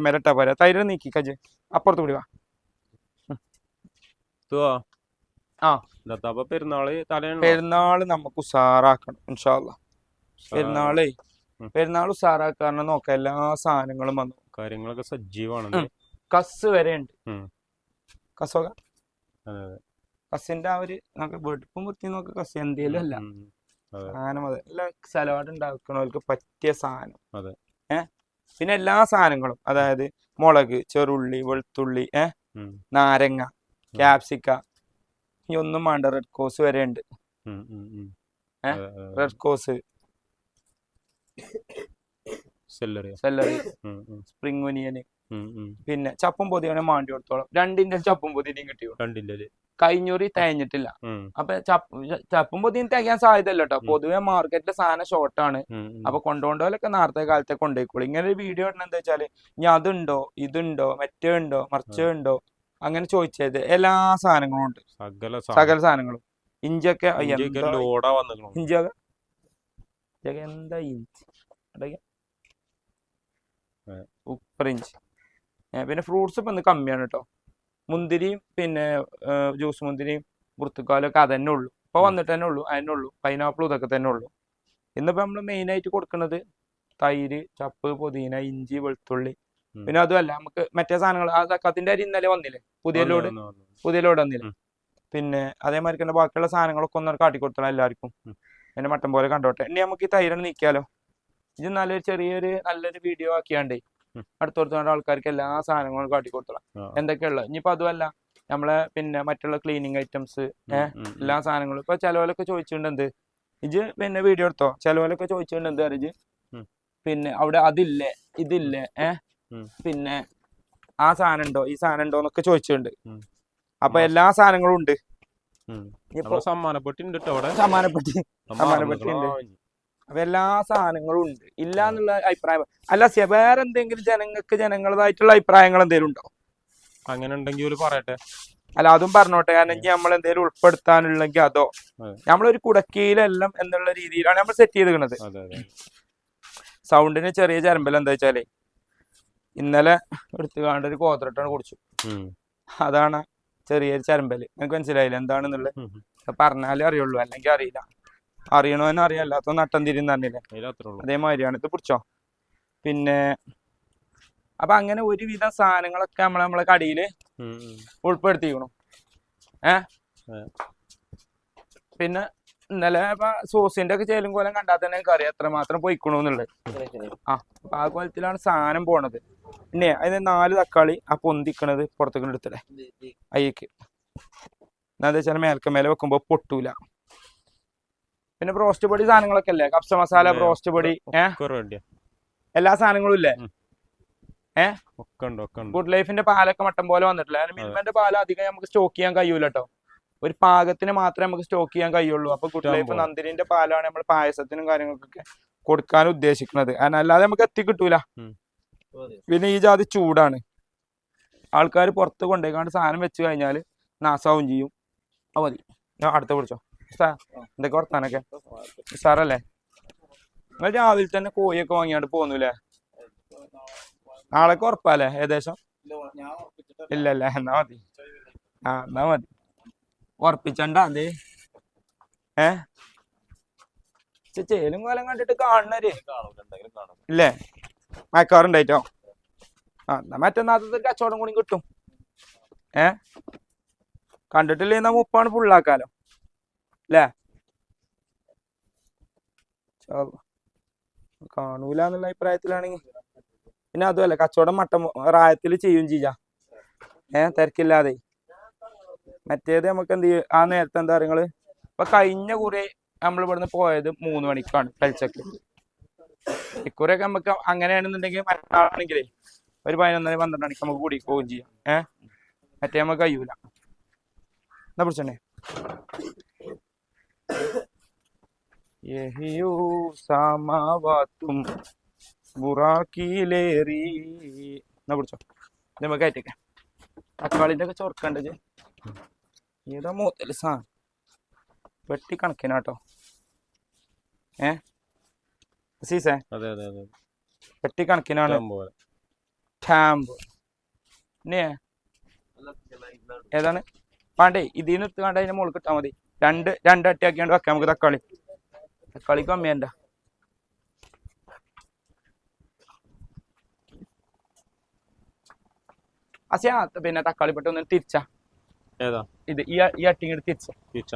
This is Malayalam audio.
മേലെ ഇട്ടാ പോരാ. തൈര് നീക്കി കജ്. അപ്പുറത്ത് കൂടി വാ. ആ. പെരുന്നാൾ പെരുന്നാൾ നമുക്ക് ഉഷാറാക്കണം ഇൻഷാല്ല പെരുന്നാളേ. പെരുന്നാൾ ഉഷാറാക്കാൻ നോക്കാം. എല്ലാ സാധനങ്ങളും വന്നു. കാര്യങ്ങളൊക്കെ സജീവമാണ്. കസ് വരെ ഉണ്ട്. കസോക കസിന്റെ ആ ഒരു നമുക്ക് വെടുപ്പും വൃത്തി നോക്ക. കസ് എന്തേലും അല്ല. സാധനം അതെ. എല്ലാ ഉണ്ടാക്കണവർക്ക് പറ്റിയ സാധനം. അതെ. പിന്നെ എല്ലാ സാധനങ്ങളും അതായത് മുളക് ചെറുള്ളി വെളുത്തുള്ളി ഏ നാരങ്ങ ക്യാപ്സിക്ക ഈ ഒന്നും വേണ്ട റെഡ് കോസ് വരെ ഉണ്ട്. Red cos celery celery spring onion. പിന്നെ ചപ്പും പൊതിയാണ് മാണ്ടി കൊടുത്തോളം. രണ്ടിന്റെ ചപ്പും പൊതിയും കിട്ടിയോ രണ്ടിന്റെ കഴിഞ്ഞൂറി തേഞ്ഞിട്ടില്ല. അപ്പൊ ചപ്പ് പൊതിയും തേക്കാൻ സാധ്യതയില്ല കേട്ടോ പൊതുവെ മാർക്കറ്റിലെ സാധനം ഷോർട്ടാണ്. അപ്പൊ കൊണ്ടുപോകേണ്ടവരൊക്കെ നേരത്തെ കാലത്തെ കൊണ്ടുപോയിക്കോളൂ. ഇങ്ങനെ ഒരു വീഡിയോ ഇടണം എന്താ വെച്ചാൽ ഇനി അതുണ്ടോ ഇതുണ്ടോ മറ്റേ ഉണ്ടോ മറിച്ചേ ഉണ്ടോ? അങ്ങനെ ചോദിച്ചത് എല്ലാ സാധനങ്ങളും ഉണ്ട്. സകല സാധനങ്ങളും. ഇഞ്ചൊക്കെ ഇഞ്ചൊക്കെ എന്താ ഇഞ്ച്? ഉപ്പറിഞ്ച് ഏ. സൂപ്പർ ഇഞ്ചി ഏ, പിന്നെ ഫ്രൂട്ട്സ് ഇപ്പം ഇന്ന് കമ്മിയാണ് കേട്ടോ മുന്തിരിയും പിന്നെ ജ്യൂസ് മുന്തിരിയും പുറത്തുക്കാലും ഒക്കെ അതന്നെ ഉള്ളൂ. ഇപ്പോൾ വന്നിട്ട് തന്നെ ഉള്ളൂ അതന്നെ ഉള്ളൂ. പൈനാപ്പിളും ഇതൊക്കെ തന്നെ ഉള്ളൂ. ഇന്നിപ്പോൾ നമ്മൾ മെയിൻ ആയിട്ട് കൊടുക്കുന്നത് തൈര് ചപ്പ് പുതിന ഇഞ്ചി വെളുത്തുള്ളി. പിന്നെ അതുമല്ല നമുക്ക് മറ്റേ സാധനങ്ങൾ ആ തക്കത്തിന്റെ അരി ഇന്നലെ വന്നില്ലേ? പുതിയ ലോഡ്. പുതിയ ലോഡ് വന്നില്ലേ? പിന്നെ അതേമാതിരി തന്നെ ബാക്കിയുള്ള സാധനങ്ങളൊക്കെ ഒന്നും കാട്ടി കൊടുത്തണം എല്ലാവർക്കും എന്നെ പിന്നെ മട്ടൻ പോലെ കണ്ടോട്ടെ. ഇനി നമുക്ക് ഈ തൈരാണ് നീക്കിയാലോ? ഇത് നല്ലൊരു ചെറിയൊരു നല്ലൊരു വീഡിയോ ആക്കിയാണ്ടേ. അടുത്തോടത്തോടെ ആൾക്കാർക്ക് എല്ലാ സാധനങ്ങളും കാട്ടി കൊടുത്തോളാം. എന്തൊക്കെയുള്ളത് ഇനിയിപ്പോ അതുമല്ല നമ്മളെ പിന്നെ മറ്റുള്ള ക്ലീനിങ് ഐറ്റംസ്. എല്ലാ സാധനങ്ങളും. ഇപ്പൊ ചിലവരൊക്കെ ചോദിച്ചിട്ടുണ്ട് എന്ത്? ഇജ് പിന്നെ വീഡിയോ എടുത്തോ? ചിലവരൊക്കെ ചോദിച്ചിട്ടുണ്ട് എന്ത് അറിയിച്ച്. പിന്നെ അവിടെ അതില്ലേ ഇതില്ലേ ഏഹ് പിന്നെ ആ സാധനം ഉണ്ടോ? ഈ സാധനം ഉണ്ടോ എന്നൊക്കെ ചോദിച്ചിട്ടുണ്ട്. അപ്പൊ എല്ലാ സാധനങ്ങളും ഉണ്ട്. സമ്മാനപ്പെട്ടി ഉണ്ട് സമ്മാനപ്പെട്ടി. സമ്മാനപ്പെട്ടി. ഉണ്ട്. അപ്പൊ എല്ലാ സാധനങ്ങളും ഉണ്ട്. ഇല്ല എന്നുള്ള അഭിപ്രായം. അല്ല വേറെ എന്തെങ്കിലും ജനങ്ങൾക്ക് ജനങ്ങളതായിട്ടുള്ള അഭിപ്രായങ്ങൾ എന്തെങ്കിലും ഉണ്ടോ? അങ്ങനെ ഉണ്ടെങ്കിൽ പറയട്ടെ. അല്ല അതും പറഞ്ഞോട്ടെ. കാരണം നമ്മൾ എന്തെങ്കിലും ഉൾപ്പെടുത്താനുള്ളെങ്കിൽ അതോ. നമ്മളൊരു കുടക്കീലെല്ലാം എന്നുള്ള രീതിയിലാണ് നമ്മൾ സെറ്റ് ചെയ്തിരിക്കുന്നത്. സൗണ്ടിന് ചെറിയ ചരമ്പൽ എന്താ വെച്ചാലേ ഇന്നലെ എടുത്തു കാണേണ്ട ഒരു കോത്രട്ടാണ് കുടിച്ചു. അതാണ് ചെറിയൊരു ചരമ്പൽ. നിങ്ങൾക്ക് മനസ്സിലായില്ല? എന്താണെന്നുള്ളത്? പറഞ്ഞാലേ അറിയുള്ളൂ. അല്ലെങ്കിൽ അറിയില്ല. അറിയണവനും അറിയാം അല്ലാത്ത നട്ടം തിരിന്ന് അറിഞ്ഞില്ല അതേമാതിരിയാണ്. ഇത് പിടിച്ചോ? പിന്നെ അപ്പൊ അങ്ങനെ ഒരുവിധം സാധനങ്ങളൊക്കെ നമ്മൾ നമ്മളെ കടിയിൽ. ഉൾപ്പെടുത്തിക്കണം. ഏ. പിന്നെ ഇന്നലെ ഇപ്പൊ സോസിന്റെ ഒക്കെ ചേലും കോലം കണ്ടാൽ തന്നെ കറി എത്ര മാത്രം പൊയ്ക്കണു എന്നുള്ളത് ആ അപ്പൊ ആ കോലത്തിലാണ് സാധനം പോണത്. പിന്നെ അതിന് നാല് തക്കാളി ആ പൊന്തിക്കണത് പുറത്തേക്ക് എടുത്തല്ലേ? അയ്യക്ക് എന്താ വെച്ചാൽ മേൽക്കമേലെ വെക്കുമ്പോ പൊട്ടൂല. പിന്നെ ബ്രോസ്റ്റ് പൊടി സാധനങ്ങളൊക്കെ അല്ലേ കപ്സ മസാല? ബ്രോസ്റ്റ് പൊടി എല്ലാ സാധനങ്ങളും ഇല്ലേ? ഗുഡ് ലൈഫിന്റെ പാലൊക്കെ മട്ടം പോലെ വന്നിട്ടില്ല? കാരണം മിൽമന്റെ പാൽ അധികം നമുക്ക് സ്റ്റോക്ക് ചെയ്യാൻ കഴിയൂല കേട്ടോ ഒരു പാകത്തിന് മാത്രമേ നമുക്ക് സ്റ്റോക്ക് ചെയ്യാൻ കഴിയുള്ളൂ. അപ്പൊ ഗുഡ് ലൈഫ്. നന്ദിനിന്റെ പാലാണ് നമ്മൾ പായസത്തിനും കാര്യങ്ങൾക്കൊക്കെ കൊടുക്കാൻ ഉദ്ദേശിക്കുന്നത്. കാരണം അല്ലാതെ നമുക്ക് എത്തിക്കിട്ടൂല. പിന്നെ ഈ ജാതി ചൂടാണ്. ആൾക്കാർ പുറത്ത് കൊണ്ടുപോയിക്കാണ്ട് സാധനം വെച്ച് കഴിഞ്ഞാൽ നാസാവും ചെയ്യും. അപ്പൊ മതി. ഞാൻ അടുത്ത പിടിച്ചോ എന്തൊക്കെ വർത്താനൊക്കെ? സാറല്ലേ നിങ്ങൾ രാവിലെ തന്നെ കോഴിയൊക്കെ വാങ്ങിയാണ്ട് പോന്നൂലേ നാളൊക്കെ ഉറപ്പല്ലേ ഏകദേശം? ഇല്ല ഇല്ല എന്നാ മതി. ആ എന്നാ മതി. ഉറപ്പിച്ചണ്ട അതെ ഏ? ചേലും കോലം കണ്ടിട്ട് കാണണര്. ഇല്ലേ? മയക്കാറുണ്ടായിട്ടോ? ആ എന്നാ മറ്റന്നാത്ത കച്ചവടം കൂടി കിട്ടും. ഏ? കണ്ടിട്ടില്ലേ എന്നാ മുപ്പാണ് ഫുള്ളാക്കാലോ അല്ലേ കാണൂല എന്നുള്ള അഭിപ്രായത്തിലാണെങ്കിൽ പിന്നെ അതുമല്ല കച്ചവടം മട്ട റായത്തിൽ ചെയ്യും ചെയ്യാ. ഏ തിരക്കില്ലാതെ. മറ്റേത് നമുക്ക് എന്ത് ചെയ്യും? ആ നേരത്തെ എന്താ പറയുക ഇപ്പൊ കഴിഞ്ഞ കുറെ നമ്മൾ ഇവിടുന്ന് പോയത് മൂന്ന് മണിക്കാണ് പെൽച്ചക്ക് ഇക്കുറിയൊക്കെ നമുക്ക് അങ്ങനെയാണെന്നുണ്ടെങ്കിൽ മറ്റാണെങ്കിൽ ഒരു പതിനൊന്നര പന്ത്രണ്ട് മണിക്ക് നമുക്ക് കൂടി പോവുകയും ചെയ്യാം. ഏ? മറ്റേ നമുക്ക് കഴിയൂല. എന്നാ പിടിച്ചേ യഹിയു സമാവാത്തും ബുറാക്കിയിലേറി എന്നാ പിടിച്ചോ? നമുക്ക് കയറ്റിക്കാം. തക്കാളിന്റെ ഒക്കെ ചോർക്കണ്ടത് ഏതാ മൂത്തൽ സാ വെട്ടി കണക്കിനാട്ടോ ഏ? സീസേ? അതെ അതെ അതെ. വെട്ടി കണക്കിനാണ്. ടാമ്പ് ഏതാണ്? വേണ്ടേ ഇതിൽ നിന്ന് കണ്ട അതിന്റെ മുകളിൽ കിട്ടാൽ മതി. രണ്ട് രണ്ട് അട്ടി ആക്കിയാണ്ട് വെക്കാം നമുക്ക് തക്കാളി. തക്കാളിക്ക് വേണ്ട അസിയാ പിന്നെ തക്കാളി പെട്ടെന്ന് തിരിച്ചാ. ഏതാ? ഇത് ഈ അട്ടിങ്ങോട്ട് തിരിച്ചാ. തിരിച്ച